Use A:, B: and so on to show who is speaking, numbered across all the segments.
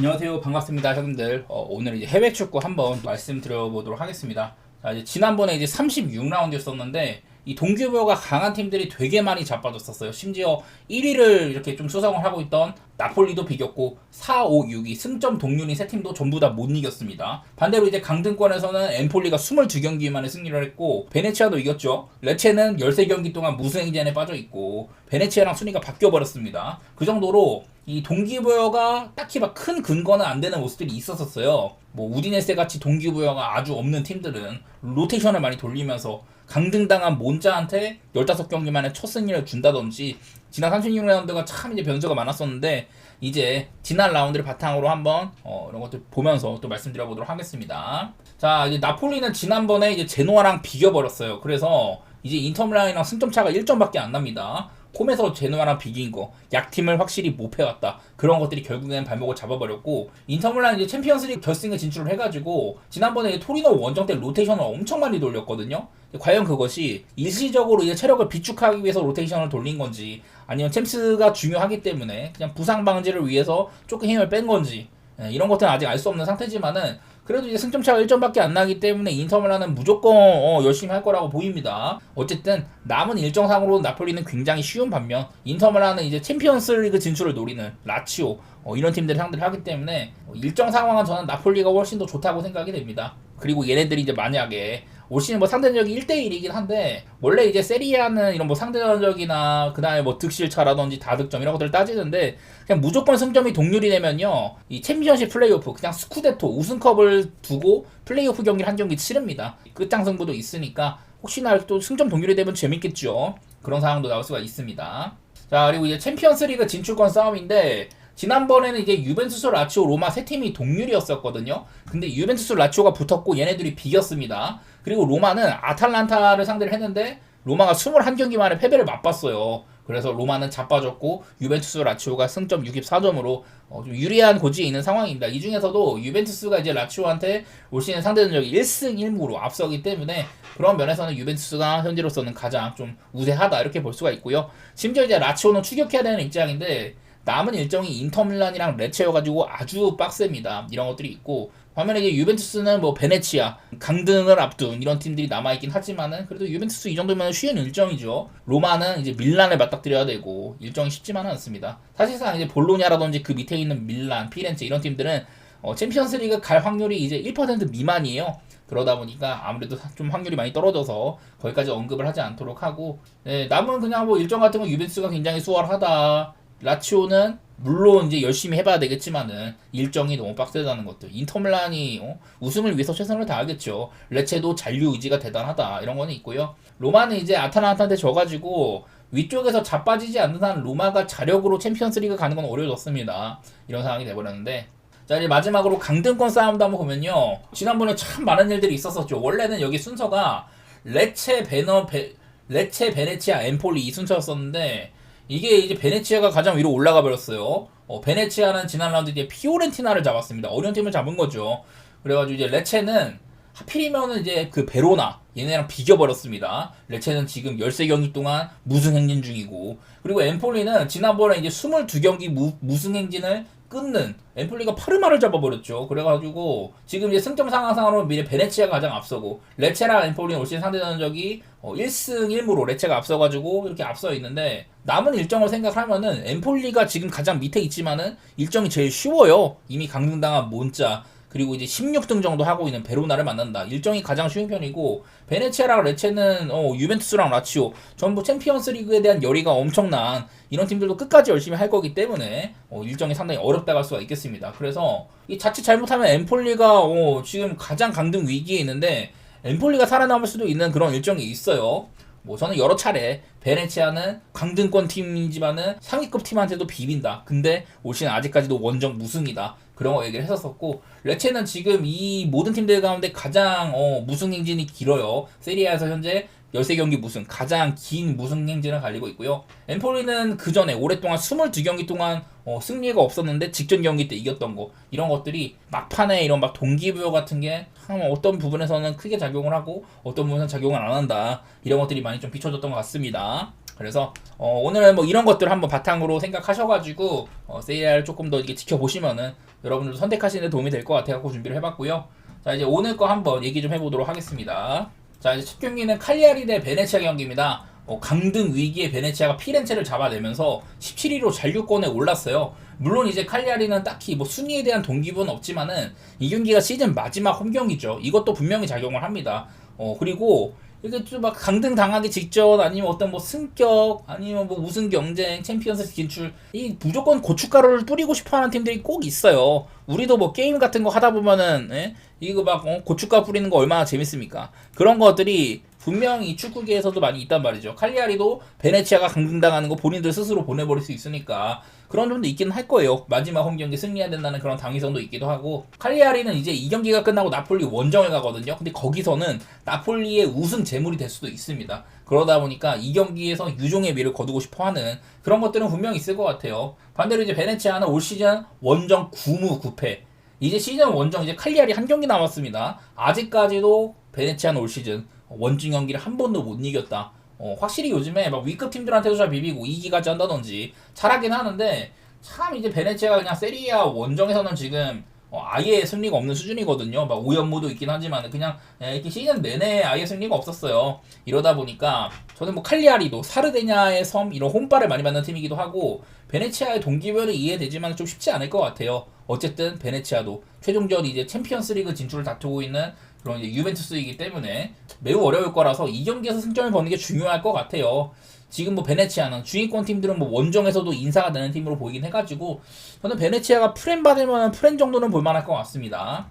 A: 안녕하세요. 반갑습니다, 형님들. 어, 오늘 이제 해외 축구 한번 말씀드려보도록 하겠습니다. 자, 이제 지난번에 이제 36라운드였었는데 이 동기부여가 강한 팀들이 되게 많이 자빠졌었어요. 심지어 1위를 이렇게 좀 수성을 하고 있던 나폴리도 비겼고 4, 5, 6위 승점 동률인 세 팀도 전부 다 못 이겼습니다. 반대로 이제 강등권에서는 엠폴리가 22경기 만에 승리를 했고 베네치아도 이겼죠. 레체는 13경기 동안 무승행진에 빠져 있고 베네치아랑 순위가 바뀌어 버렸습니다. 그 정도로 이 동기부여가 딱히 막 큰 근거는 안 되는 모습들이 있었었어요. 뭐 우디네세 같이 동기부여가 아주 없는 팀들은 로테이션을 많이 돌리면서 강등당한 몬자한테 15경기 만에 첫 승리를 준다든지 지난 36라운드가 참 이제 변수가 많았었는데 이제 지난 라운드를 바탕으로 한번 어, 이런 것들 보면서 또 말씀드려 보도록 하겠습니다. 자 이제 나폴리는 지난번에 이제 제노아랑 비겨 버렸어요. 그래서 이제 인터밀란이랑 승점 차가 1점밖에 안 납니다. 홈에서 제노아랑 비긴 거, 약팀을 확실히 못 패왔다. 그런 것들이 결국엔 발목을 잡아버렸고, 인터밀란 이제 챔피언스리그 결승에 진출을 해가지고, 지난번에 토리노 원정 때 로테이션을 엄청 많이 돌렸거든요? 과연 그것이 일시적으로 이제 체력을 비축하기 위해서 로테이션을 돌린 건지, 아니면 챔스가 중요하기 때문에 그냥 부상 방지를 위해서 조금 힘을 뺀 건지, 예, 이런 것들은 아직 알 수 없는 상태지만은, 그래도 이제 승점 차가 1점밖에 안 나기 때문에 인터밀란은 무조건 어, 열심히 할 거라고 보입니다. 어쨌든 남은 일정상으로 나폴리는 굉장히 쉬운 반면 인터밀란은 이제 챔피언스리그 진출을 노리는 라치오 어, 이런 팀들을 상대를 하기 때문에 어, 일정 상황은 저는 나폴리가 훨씬 더 좋다고 생각이 됩니다. 그리고 얘네들이 이제 만약에 올 시즌 뭐 상대적이 1대1이긴 한데 원래 이제 세리아는 이런 뭐 상대전적이나 그다음에 뭐 득실차라든지 다득점 이런 것들을 따지는데 그냥 무조건 승점이 동률이 되면요 이 챔피언십 플레이오프 그냥 스쿠데토 우승컵을 두고 플레이오프 경기를 한 경기 치릅니다 끝장 승부도 있으니까 혹시나 또 승점 동률이 되면 재밌겠죠 그런 상황도 나올 수가 있습니다 자 그리고 이제 챔피언스리그 진출권 싸움인데 지난번에는 이제 유벤투스, 라치오, 로마 세 팀이 동률이었었거든요. 근데 유벤투스, 라치오가 붙었고 얘네들이 비겼습니다. 그리고 로마는 아탈란타를 상대를 했는데 로마가 21경기 만에 패배를 맛봤어요. 그래서 로마는 자빠졌고 유벤투스, 라치오가 승점 64점으로 어, 좀 유리한 고지에 있는 상황입니다. 이 중에서도 유벤투스가 이제 라치오한테 올 시즌 상대 전적이 1승 1무로 앞서기 때문에 그런 면에서는 유벤투스가 현재로서는 가장 좀 우세하다 이렇게 볼 수가 있고요. 심지어 이제 라치오는 추격해야 되는 입장인데 남은 일정이 인터밀란이랑 레체여가지고 아주 빡셉니다. 이런 것들이 있고 반면에 이제 유벤투스는 뭐 베네치아 강등을 앞둔 이런 팀들이 남아있긴 하지만은 그래도 유벤투스 이 정도면 쉬운 일정이죠. 로마는 이제 밀란을 맞닥뜨려야 되고 일정이 쉽지만은 않습니다. 사실상 이제 볼로냐라든지 그 밑에 있는 밀란, 피렌체 이런 팀들은 어, 챔피언스리그 갈 확률이 이제 1% 미만이에요. 그러다 보니까 아무래도 좀 확률이 많이 떨어져서 거기까지 언급을 하지 않도록 하고 네, 남은 그냥 뭐 일정 같은 건 유벤투스가 굉장히 수월하다. 라치오는 물론 이제 열심히 해봐야 되겠지만은 일정이 너무 빡세다는 것들. 인터밀란이 어? 우승을 위해서 최선을 다하겠죠. 레체도 잔류 의지가 대단하다 이런 거는 있고요. 로마는 이제 아타란타한테 져가지고 위쪽에서 자빠지지 않는 한 로마가 자력으로 챔피언스리그 가는 건 어려워졌습니다. 이런 상황이 돼버렸는데. 자 이제 마지막으로 강등권 싸움도 한번 보면요. 지난번에 참 많은 일들이 있었었죠. 원래는 여기 순서가 레체 베너 베 레체 베네치아 엠폴리 이 순서였었는데 이게 이제 베네치아가 가장 위로 올라가 버렸어요. 어, 베네치아는 지난 라운드 에 피오렌티나를 잡았습니다. 어려운 팀을 잡은 거죠. 그래가지고 이제 레체는 하필이면은 이제 그 베로나 얘네랑 비겨버렸습니다. 레체는 지금 13경기 동안 무승 행진 중이고 그리고 엠폴리는 지난번에 이제 22경기 무, 무승 행진을 끊는 엠폴리가 파르마를 잡아버렸죠. 그래가지고 지금 이제 승점 상황상으로 미래 베네치아가 가장 앞서고 레체랑 엠폴리는 올 시즌 상대 전적이 어 1승 1무로 레체가 앞서가지고 이렇게 앞서 있는데 남은 일정을 생각하면은 엠폴리가 지금 가장 밑에 있지만은 일정이 제일 쉬워요. 이미 강등당한 몬자 그리고 이제 16등 정도 하고 있는 베로나를 만난다. 일정이 가장 쉬운 편이고 베네치아랑 레체는 어, 유벤투스랑 라치오 전부 챔피언스 리그에 대한 열의가 엄청난 이런 팀들도 끝까지 열심히 할 거기 때문에 어, 일정이 상당히 어렵다고 할 수가 있겠습니다. 그래서 이 자칫 잘못하면 엠폴리가 어, 지금 가장 강등 위기에 있는데 엠폴리가 살아남을 수도 있는 그런 일정이 있어요. 뭐 저는 여러 차례 베네치아는 강등권 팀이지만은 상위급 팀한테도 비빈다. 근데 올 시즌 아직까지도 원정 무승이다. 그런 거 얘기를 했었었고 레체는 지금 이 모든 팀들 가운데 가장 어, 무승 행진이 길어요. 세리아에서 현재 13경기 무승, 가장 긴 무승 행진을 달리고 있고요. 엠폴리는 그 전에 오랫동안 22경기 동안 어, 승리가 없었는데 직전 경기 때 이겼던 거 이런 것들이 막판에 이런 막 동기부여 같은 게 어떤 부분에서는 크게 작용을 하고 어떤 부분에서는 작용을 안 한다 이런 것들이 많이 좀 비춰졌던 것 같습니다. 그래서 어, 오늘은 뭐 이런 것들 을 한번 바탕으로 생각하셔가지고 어, 세리아를 조금 더 이렇게 지켜보시면은 여러분들도 선택하시는 데 도움이 될 것 같아서 준비를 해봤고요. 자 이제 오늘 거 한번 얘기 좀 해보도록 하겠습니다. 자 이제 첫 경기는 칼리아리 대 베네치아 경기입니다. 어, 강등 위기에 베네치아가 피렌체를 잡아내면서 17위로 잔류권에 올랐어요. 물론 이제 칼리아리는 딱히 뭐 순위에 대한 동기부는 없지만은 이 경기가 시즌 마지막 홈 경기죠. 이것도 분명히 작용을 합니다. 어 그리고 이게 좀 막 강등 당하기 직전 아니면 어떤 뭐 승격 아니면 뭐 우승 경쟁 챔피언스 진출 이 무조건 고춧가루를 뿌리고 싶어하는 팀들이 꼭 있어요. 우리도 뭐 게임 같은 거 하다 보면은 예? 이거 막 어, 고춧가루 뿌리는 거 얼마나 재밌습니까? 그런 것들이 분명히 축구계에서도 많이 있단 말이죠. 칼리아리도 베네치아가 강등당하는 거 본인들 스스로 보내버릴 수 있으니까 그런 점도 있기는 할 거예요. 마지막 홈 경기 승리해야 된다는 그런 당위성도 있기도 하고 칼리아리는 이제 이 경기가 끝나고 나폴리 원정에 가거든요. 근데 거기서는 나폴리의 우승 재물이 될 수도 있습니다. 그러다 보니까 이 경기에서 유종의 미를 거두고 싶어하는 그런 것들은 분명히 있을 것 같아요. 반대로 이제 베네치아는 올 시즌 원정 9무 9패 이제 시즌 원정 이제 칼리아리 한 경기 남았습니다. 아직까지도 베네치아는 올 시즌 원정 경기를 한 번도 못 이겼다. 어, 확실히 요즘에 막 위급 팀들한테도 잘 비비고 이기까지 한다든지 잘하긴 하는데 참 이제 베네치아가 그냥 세리아 원정에서는 지금 어, 아예 승리가 없는 수준이거든요. 막 오연무도 있긴 하지만 그냥 예, 이렇게 시즌 내내 아예 승리가 없었어요. 이러다 보니까 저는 뭐 칼리아리도 사르데냐의 섬 이런 홈바를 많이 받는 팀이기도 하고 베네치아의 동기부여는 이해되지만 좀 쉽지 않을 것 같아요. 어쨌든 베네치아도 최종전 이제 챔피언스리그 진출을 다투고 있는 그런 유벤투스이기 때문에 매우 어려울 거라서 이 경기에서 승점을 버는 게 중요할 것 같아요. 지금 뭐 베네치아는 중위권 팀들은 뭐 원정에서도 인사가 되는 팀으로 보이긴 해가지고 저는 베네치아가 프렌 받을 만한 프렌 정도는 볼만할 것 같습니다.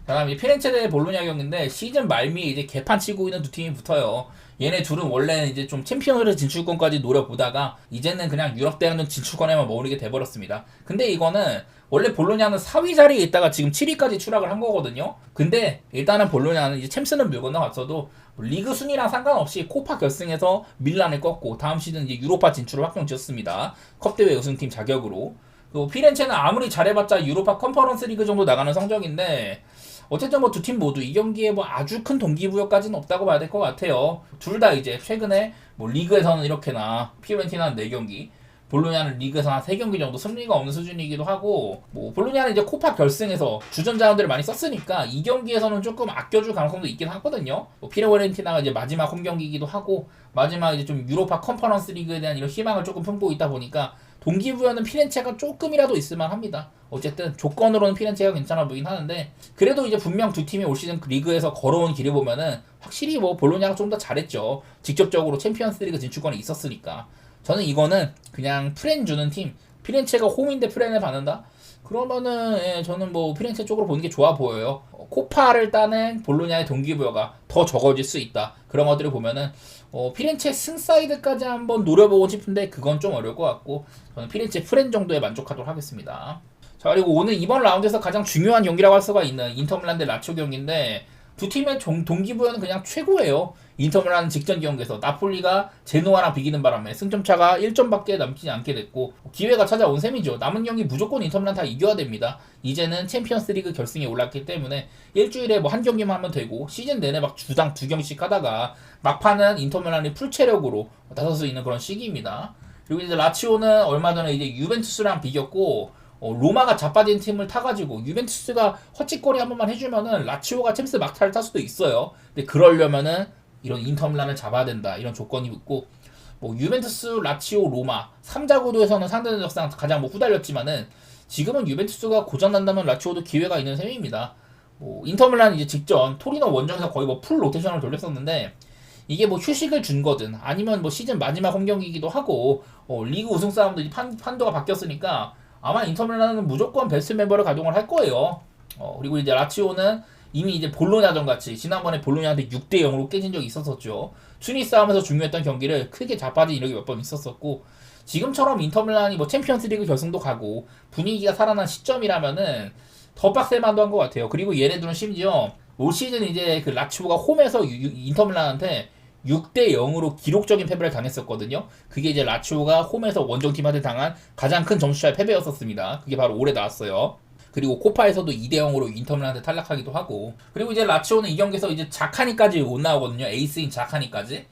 A: 그다음 이 피렌체 대 볼로냐 경기인데 시즌 말미에 이제 개판 치고 있는 두 팀이 붙어요. 얘네 둘은 원래는 이제 좀 챔피언스 진출권까지 노려보다가 이제는 그냥 유럽 대학전 진출권에만 머무르게 돼버렸습니다. 근데 이거는 원래 볼로냐는 4위 자리에 있다가 지금 7위까지 추락을 한 거거든요. 근데 일단은 볼로냐는 이제 챔스는 밀고 나갔어도 리그 순위랑 상관없이 코파 결승에서 밀란을 꺾고 다음 시즌 이제 유로파 진출을 확정지었습니다. 컵 대회 우승팀 자격으로. 그리고 피렌체는 아무리 잘해봤자 유로파 컨퍼런스 리그 정도 나가는 성적인데 어쨌든 뭐 두 팀 모두 이 경기에 뭐 아주 큰 동기부여까지는 없다고 봐야 될 것 같아요. 둘 다 이제 최근에 뭐 리그에서는 이렇게나 피오렌티나는 4경기, 볼로냐는 리그에서 한 3경기 정도 승리가 없는 수준이기도 하고 뭐 볼로냐는 이제 코파 결승에서 주전 자원들을 많이 썼으니까 이 경기에서는 조금 아껴줄 가능성도 있긴 하거든요. 뭐 피오렌티나가 이제 마지막 홈 경기이기도 하고 마지막 이제 좀 유로파 컨퍼런스 리그에 대한 이런 희망을 조금 품고 있다 보니까 동기부여는 피렌체가 조금이라도 있을만 합니다. 어쨌든 조건으로는 피렌체가 괜찮아 보이긴 하는데 그래도 이제 분명 두 팀이 올 시즌 리그에서 걸어온 길을 보면은 확실히 뭐 볼로냐가 좀 더 잘했죠. 직접적으로 챔피언스리그 진출권이 있었으니까 저는 이거는 그냥 프렌 주는 팀 피렌체가 홈인데 프렌을 받는다. 그러면은 예, 저는 뭐 피렌체 쪽으로 보는 게 좋아 보여요. 어, 코파를 따는 볼로냐의 동기부여가 더 적어질 수 있다. 그런 것들을 보면은 어, 피렌체 승사이드까지 한번 노려보고 싶은데 그건 좀 어려울 것 같고 저는 피렌체 프렌 정도에 만족하도록 하겠습니다. 자 그리고 오늘 이번 라운드에서 가장 중요한 경기라고 할 수가 있는 인터밀란 대 라치오 경기인데 두 팀의 종, 동기부여는 그냥 최고예요. 인터밀란 직전 경기에서 나폴리가 제노아랑 비기는 바람에 승점차가 1점밖에 남지 않게 됐고 기회가 찾아온 셈이죠. 남은 경기 무조건 인터밀란 다 이겨야 됩니다. 이제는 챔피언스리그 결승에 올랐기 때문에 일주일에 뭐 한 경기만 하면 되고 시즌 내내 막 주당 두 경기씩 하다가 막판은 인터밀란이 풀 체력으로 나설 수 있는 그런 시기입니다. 그리고 이제 라치오는 얼마 전에 이제 유벤투스랑 비겼고 어, 로마가 자빠진 팀을 타가지고 유벤투스가 헛짓거리 한 번만 해주면은 라치오가 챔스 막타를 탈 수도 있어요. 근데 그러려면은 이런 인터밀란을 잡아야 된다 이런 조건이 있고 뭐 유벤투스, 라치오, 로마 3자 구도에서는 상대적상 가장 뭐 후달렸지만은 지금은 유벤투스가 고전난다면 라치오도 기회가 있는 셈입니다. 뭐 인터밀란 이제 직전 토리노 원정에서 거의 뭐 풀 로테이션을 돌렸었는데 이게 뭐 휴식을 준 거든 아니면 뭐 시즌 마지막 홈 경기이기도 하고 어, 리그 우승 싸움도 판, 판도가 바뀌었으니까 아마 인터밀란은 무조건 베스트 멤버를 가동을 할 거예요. 어, 그리고 이제 라치오는 이미 이제 볼로냐전 같이 지난번에 볼로냐한테 6대 0으로 깨진 적이 있었었죠. 순위 싸움에서 중요했던 경기를 크게 자빠진 이력이 몇 번 있었었고 지금처럼 인터밀란이 뭐 챔피언스리그 결승도 가고 분위기가 살아난 시점이라면은 더 빡셀만도 한 것 같아요. 그리고 얘네들은 심지어 올 시즌 이제 그 라치오가 홈에서 인터밀란한테 6대 0으로 기록적인 패배를 당했었거든요. 그게 이제 라치오가 홈에서 원정팀한테 당한 가장 큰 점수차의 패배였었습니다. 그게 바로 올해 나왔어요. 그리고 코파에서도 2대 0으로 인터밀란한테 탈락하기도 하고 그리고 이제 라치오는 이 경기에서 이제 자카니까지 못 나오거든요. 에이스인 자카니까지.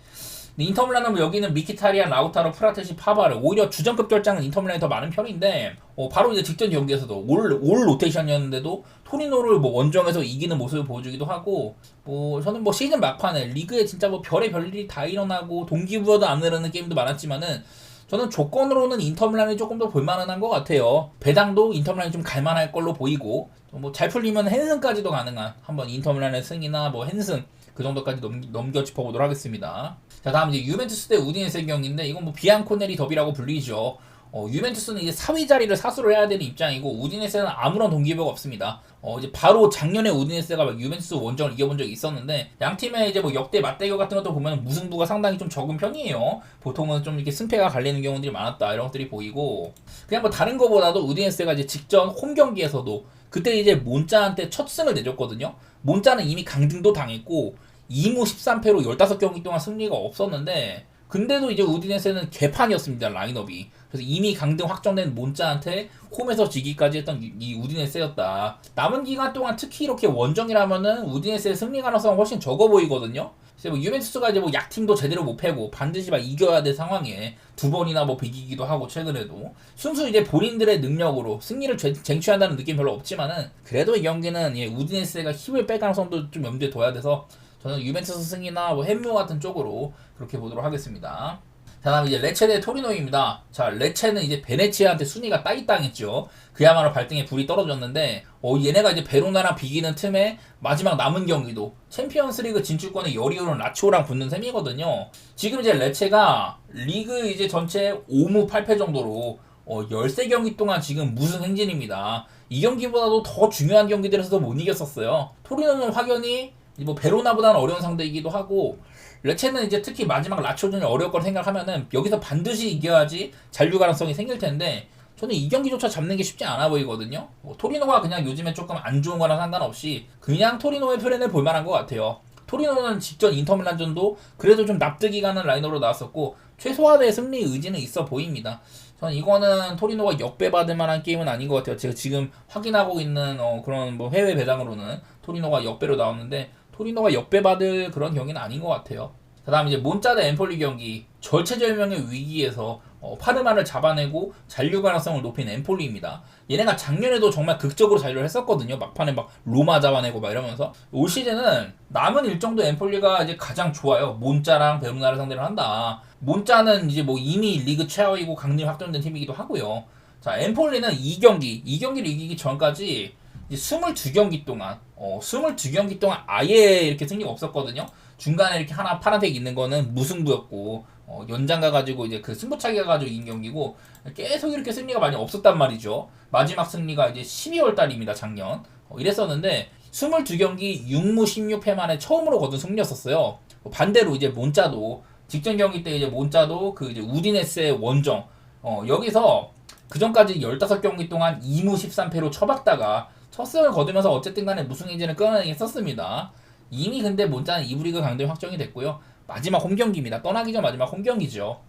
A: 인터밀란은 뭐 여기는 미키타리안, 라우타로, 프라테시, 파바르 오히려 주전급 결장은 인터밀란이 더 많은 편인데 어, 바로 이제 직전 경기에서도 올, 올 로테이션이었는데도 토리노를 뭐 원정에서 이기는 모습을 보여주기도 하고 뭐 저는 뭐 시즌 막판에 리그에 진짜 뭐 별의 별일이 다 일어나고 동기부여도 안 되는 게임도 많았지만은 저는 조건으로는 인터밀란이 조금 더 볼만한 것 같아요. 배당도 인터밀란이 좀 갈만할 걸로 보이고 뭐 잘 풀리면 헨슨까지도 가능한 한번 인터밀란의 승이나 뭐 헨슨 그 정도까지 넘, 넘겨 짚어보도록 하겠습니다. 자 다음 이제 유벤투스 대 우디네스의 경기인데 이건 뭐 비앙코네리 더비라고 불리죠. 어, 유벤투스는 이제 4위 자리를 사수를 해야 되는 입장이고 우디네스는 아무런 동기부여가 없습니다. 어, 이제 바로 작년에 우디네스가 막 유벤투스 원정을 이겨본 적이 있었는데 양 팀의 이제 뭐 역대 맞대결 같은 것도 보면 무승부가 상당히 좀 적은 편이에요. 보통은 좀 이렇게 승패가 갈리는 경우들이 많았다 이런 것들이 보이고 그냥 뭐 다른 거보다도 우디네스가 이제 직전 홈 경기에서도 그때 이제 몬짜한테 첫 승을 내줬거든요. 몬짜는 이미 강등도 당했고 2무 13패로 15경기 동안 승리가 없었는데 근데도 이제 우디네스는 개판이었습니다 라인업이 그래서 이미 강등 확정된 몬짜한테 홈에서 지기까지 했던 이- 이 우디네스였다. 남은 기간 동안 특히 이렇게 원정이라면은 우디네스의 승리 가능성은 훨씬 적어 보이거든요. 뭐 유벤투스가 이제 뭐 약팀도 제대로 못 패고 반드시 막 이겨야 될 상황에 두 번이나 뭐 비기기도 하고 최근에도. 순수 이제 본인들의 능력으로 승리를 쟁- 쟁취한다는 느낌 별로 없지만은 그래도 이 경기는 예, 우디네스가 힘을 뺄 가능성도 좀 염두에 둬야 돼서 저는 유벤투스 승이나 뭐 햄무 같은 쪽으로 그렇게 보도록 하겠습니다. 자, 다음 이제 레체 대 토리노입니다. 자, 레체는 이제 베네치아한테 순위가 따이 땅했죠. 그야말로 발등에 불이 떨어졌는데, 어, 얘네가 이제 베로나랑 비기는 틈에 마지막 남은 경기도 챔피언스리그 진출권에 열이 오른 라치오랑 붙는 셈이거든요. 지금 이제 레체가 리그 이제 전체 5무 8패 정도로 어, 13경기 동안 지금 무승 행진입니다. 이 경기보다도 더 중요한 경기들에서도 못 이겼었어요. 토리노는 확연히 뭐 베로나보다는 어려운 상대이기도 하고 레체는 이제 특히 마지막 라초전이 어려울 걸 생각하면은 여기서 반드시 이겨야지 잔류 가능성이 생길 텐데 저는 이 경기조차 잡는 게 쉽지 않아 보이거든요. 뭐 토리노가 그냥 요즘에 조금 안 좋은 거랑 상관없이 그냥 토리노의 플랜을 볼 만한 것 같아요. 토리노는 직전 인터밀란전도 그래도 좀 납득이 가는 라인으로 나왔었고 최소한의 승리 의지는 있어 보입니다. 저는 이거는 토리노가 역배받을 만한 게임은 아닌 것 같아요. 제가 지금 확인하고 있는 어, 그런 뭐 해외 배당으로는 토리노가 역배로 나왔는데 토리노가 역배받을 그런 경기는 아닌 것 같아요. 그다음 이제 몬짜 대 엠폴리 경기 절체절명의 위기에서 어, 파르마를 잡아내고 잔류 가능성을 높인 엠폴리입니다. 얘네가 작년에도 정말 극적으로 잔류를 했었거든요. 막판에 막 로마 잡아내고 막 이러면서 올 시즌은 남은 일정도 엠폴리가 이제 가장 좋아요. 몬짜랑 베르나를 상대로 한다. 몬짜는 이제 뭐 이미 리그 최하위고 강림 확정된 팀이기도 하고요. 자 엠폴리는 2경기, 2경기를 이기기 전까지 이제 22경기 동안 어 22경기 동안 아예 이렇게 승리가 없었거든요. 중간에 이렇게 하나 파란색 있는 거는 무승부였고 어, 연장 가가지고 이제 그 승부차기 가가지고 이긴 경기고 계속 이렇게 승리가 많이 없었단 말이죠. 마지막 승리가 이제 12월 달입니다. 작년 어, 이랬었는데 22경기 6무 16패 만에 처음으로 거둔 승리였었어요. 어, 반대로 이제 몬짜도 직전 경기 때 이제 몬짜도 그 이제 우디네스의 원정 어, 여기서 그 전까지 15경기 동안 2무 13패로 쳐박다가 첫 승을 거두면서 어쨌든 간에 무승 행진을 끌어내긴 썼습니다. 이미 근데 몬짜는 2부 리그 강등이 확정이 됐고요. 마지막 홈 경기입니다. 떠나기 전 마지막 홈 경기죠.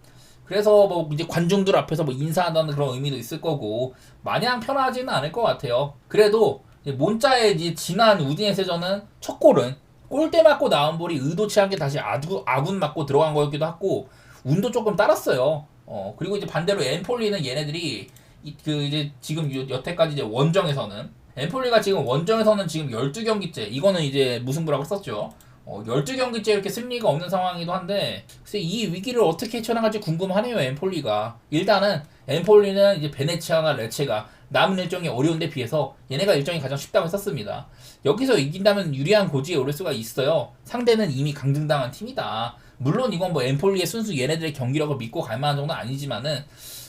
A: 그래서 뭐 이제 관중들 앞에서 뭐 인사한다는 그런 의미도 있을 거고 마냥 편하지는 않을 것 같아요. 그래도 몬짜의 이제 지난 우디네스전은 첫 골은 골대 맞고 나온 볼이 의도치 않게 다시 아구, 아군 맞고 들어간 거였기도 하고 운도 조금 따랐어요. 어 그리고 이제 반대로 엠폴리는 얘네들이 이, 그 이제 지금 요- 여태까지 이제 원정에서는 엠폴리가 지금 원정에서는 지금 12경기째 이거는 이제 무승부라고 썼죠. 어, 12경기째 이렇게 승리가 없는 상황이기도 한데 글쎄 이 위기를 어떻게 헤쳐나갈지 궁금하네요 엠폴리가. 일단은 엠폴리는 이제 베네치아나 레체가 남은 일정이 어려운데 비해서 얘네가 일정이 가장 쉽다고 썼습니다. 여기서 이긴다면 유리한 고지에 오를 수가 있어요. 상대는 이미 강등당한 팀이다. 물론 이건 뭐 엠폴리의 순수 얘네들의 경기력을 믿고 갈 만한 정도는 아니지만은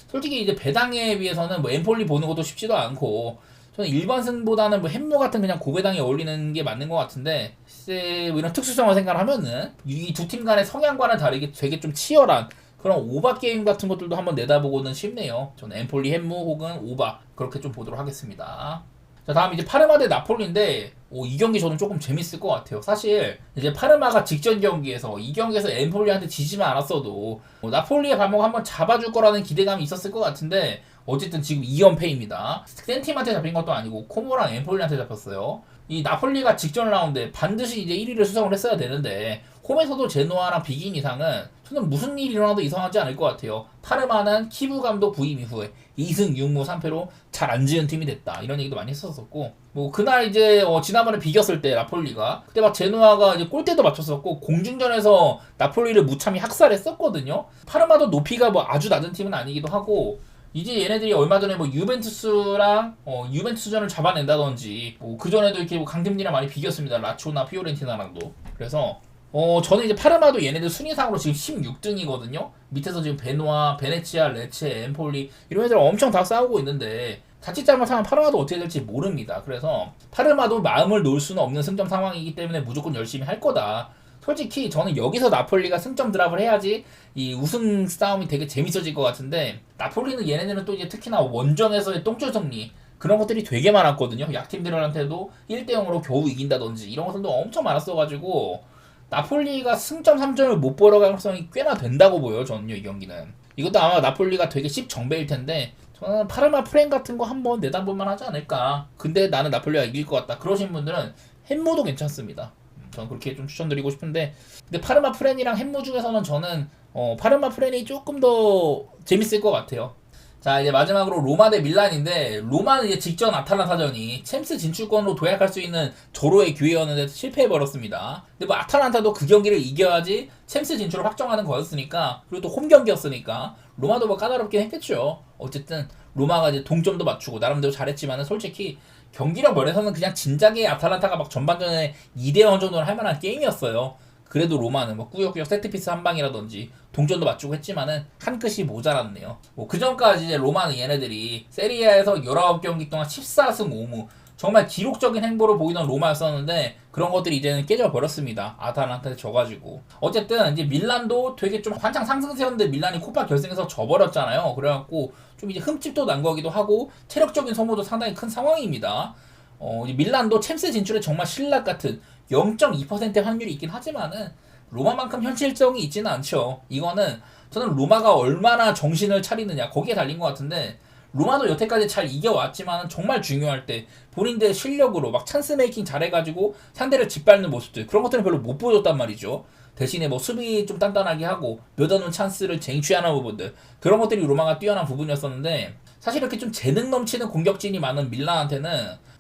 A: 솔직히 이제 배당에 비해서는 뭐 엠폴리 보는 것도 쉽지도 않고 저는 일반 승보다는 뭐 햄모 같은 그냥 고배당에 어울리는 게 맞는 것 같은데 글쎄 뭐 이런 특수성을 생각하면은 이 두 팀 간의 성향과는 다르게 되게 좀 치열한 그런 오바 게임 같은 것들도 한번 내다보고는 싶네요. 저는 엠폴리 햄모 혹은 오바 그렇게 좀 보도록 하겠습니다. 자 다음 이제 파르마 대 나폴리인데 오, 이 경기 저는 조금 재밌을 것 같아요. 사실 이제 파르마가 직전 경기에서 이 경기에서 엠폴리한테 지지만 않았어도 뭐 나폴리의 발목 한번 잡아줄 거라는 기대감이 있었을 것 같은데 어쨌든 지금 2연패입니다. 센 팀한테 잡힌 것도 아니고 코모랑 엠폴리한테 잡혔어요. 이 나폴리가 직전 라운드에 반드시 이제 1위를 수성을 했어야 되는데 홈에서도 제노아랑 비긴 이상은 저는 무슨 일이 일어나도 이상하지 않을 것 같아요. 파르마는 키부 감독 부임 이후에 2승 6무 3패로 잘 안 지은 팀이 됐다. 이런 얘기도 많이 했었었고 뭐 그날 이제 어, 지난번에 비겼을 때 나폴리가 그때 막 제노아가 이제 골대도 맞췄었고 공중전에서 나폴리를 무참히 학살했었거든요. 파르마도 높이가 뭐 아주 낮은 팀은 아니기도 하고 이제 얘네들이 얼마 전에 뭐 유벤투스랑 어, 유벤투스전을 잡아낸다든지 뭐 그전에도 이렇게 뭐 강팀들이랑 많이 비겼습니다. 라초나 피오렌티나랑도. 그래서 어 저는 이제 파르마도 얘네들 순위상으로 지금 16등이거든요. 밑에서 지금 베노아, 베네치아, 레체, 엠폴리 이런 애들 엄청 다 싸우고 있는데 자칫 잘못하면 파르마도 어떻게 될지 모릅니다. 그래서 파르마도 마음을 놓을 수는 없는 승점 상황이기 때문에 무조건 열심히 할 거다. 솔직히 저는 여기서 나폴리가 승점 드랍을 해야지 이 우승 싸움이 되게 재밌어질 것 같은데 나폴리는 얘네들은 또 이제 특히나 원정에서의 똥줄 승리 그런 것들이 되게 많았거든요. 약팀들한테도 1대 0으로 겨우 이긴다든지 이런 것들도 엄청 많았어가지고 나폴리가 승점 3점을 못 벌어 가능성이 꽤나 된다고 보여요. 저는요 이 경기는 이것도 아마 나폴리가 되게 씹정배일 텐데 저는 파르마 프렌 같은 거 한번 내다볼만 하지 않을까. 근데 나는 나폴리가 이길 것 같다. 그러신 분들은 햄모도 괜찮습니다. 음, 저는 그렇게 좀 추천드리고 싶은데 근데 파르마 프렌이랑 햄모 중에서는 저는 어, 파르마 프렌이 조금 더 재밌을 것 같아요. 자 이제 마지막으로 로마 대 밀란인데 로마는 이제 직전 아탈란타전이 챔스 진출권으로 도약할 수 있는 절호의 기회였는데 실패해 버렸습니다. 근데 뭐 아탈란타도 그 경기를 이겨야지 챔스 진출을 확정하는 거였으니까 그리고 또 홈 경기였으니까 로마도 뭐 까다롭긴 했겠죠. 어쨌든 로마가 이제 동점도 맞추고 나름대로 잘했지만은 솔직히 경기력 면에서는 그냥 진작에 아탈란타가 막 전반전에 2대0 정도는 할 만한 게임이었어요. 그래도 로마는 뭐 꾸역꾸역 세트피스 한 방이라든지 동전도 맞추고 했지만은 한 끗이 모자랐네요. 뭐 그전까지 이제 로마는 얘네들이 세리아에서 19경기 동안 14승 5무 정말 기록적인 행보를 보이던 로마였었는데 그런 것들이 이제는 깨져 버렸습니다. 아탈란타한테 져가지고 어쨌든 이제 밀란도 되게 좀 한창 상승세였는데 밀란이 코파 결승에서 져버렸잖아요. 그래갖고 좀 이제 흠집도 난 거기도 하고 체력적인 소모도 상당히 큰 상황입니다. 어, 밀란도 챔스 진출에 정말 신락 같은 0.2%의 확률이 있긴 하지만은 로마만큼 현실성이 있지는 않죠. 이거는 저는 로마가 얼마나 정신을 차리느냐 거기에 달린 것 같은데 로마도 여태까지 잘 이겨왔지만 정말 중요할 때 본인들의 실력으로 막 찬스 메이킹 잘해가지고 상대를 짓밟는 모습들 그런 것들은 별로 못 보여줬단 말이죠. 대신에 뭐 수비 좀 단단하게 하고 몇 없는 찬스를 쟁취하는 부분들 그런 것들이 로마가 뛰어난 부분이었었는데 사실 이렇게 좀 재능 넘치는 공격진이 많은 밀란한테는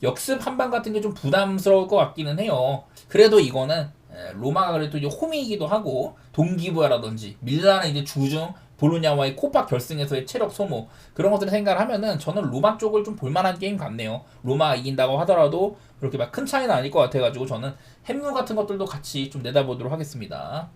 A: 역습 한 방 같은 게 좀 부담스러울 것 같기는 해요. 그래도 이거는 에, 로마가 그래도 이제 홈이기도 하고 동기부여라든지 밀란은 이제 주중 볼로냐와의 코파 결승에서의 체력 소모 그런 것들을 생각을 하면은 저는 로마 쪽을 좀 볼만한 게임 같네요. 로마가 이긴다고 하더라도 그렇게 막 큰 차이는 아닐 것 같아가지고 저는 햄무 같은 것들도 같이 좀 내다보도록 하겠습니다.